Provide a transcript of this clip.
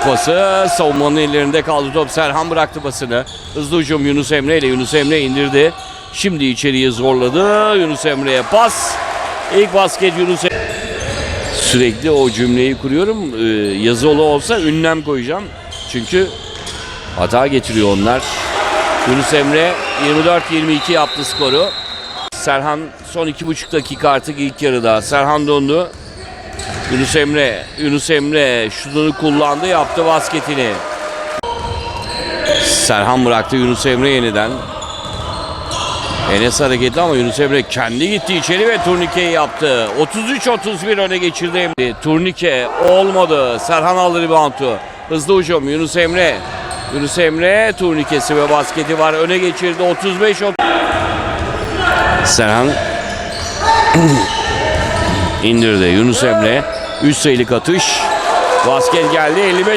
İlk pası savunmanın ellerinde kaldı top. Serhan bıraktı basını. Hızlı hücum Yunus Emre ile Yunus Emre indirdi. Şimdi içeriye zorladı. Yunus Emre'ye pas. İlk basket Yunus Emre. Sürekli o cümleyi kuruyorum. Ee, yazılı olsa ünlem koyacağım. Çünkü hata getiriyor onlar. Yunus Emre 24-22 yaptı skoru. Serhan son iki buçuk dakika artık ilk yarıda. Serhan dondu. Yunus Emre, Yunus Emre şutunu kullandı, yaptı basketini. Serhan bıraktı Yunus Emre yeniden. Enes hareketli ama Yunus Emre kendi gitti içeri ve turnikeyi yaptı. 33-31 öne geçirdi Emre. Turnike olmadı. Serhan aldı reboundu. Hızlı hücum Yunus Emre. Yunus Emre turnikesi ve basketi var. Öne geçirdi 35 Serhan indirdi. Yunus Emre 3 sayılık atış. Basket geldi 55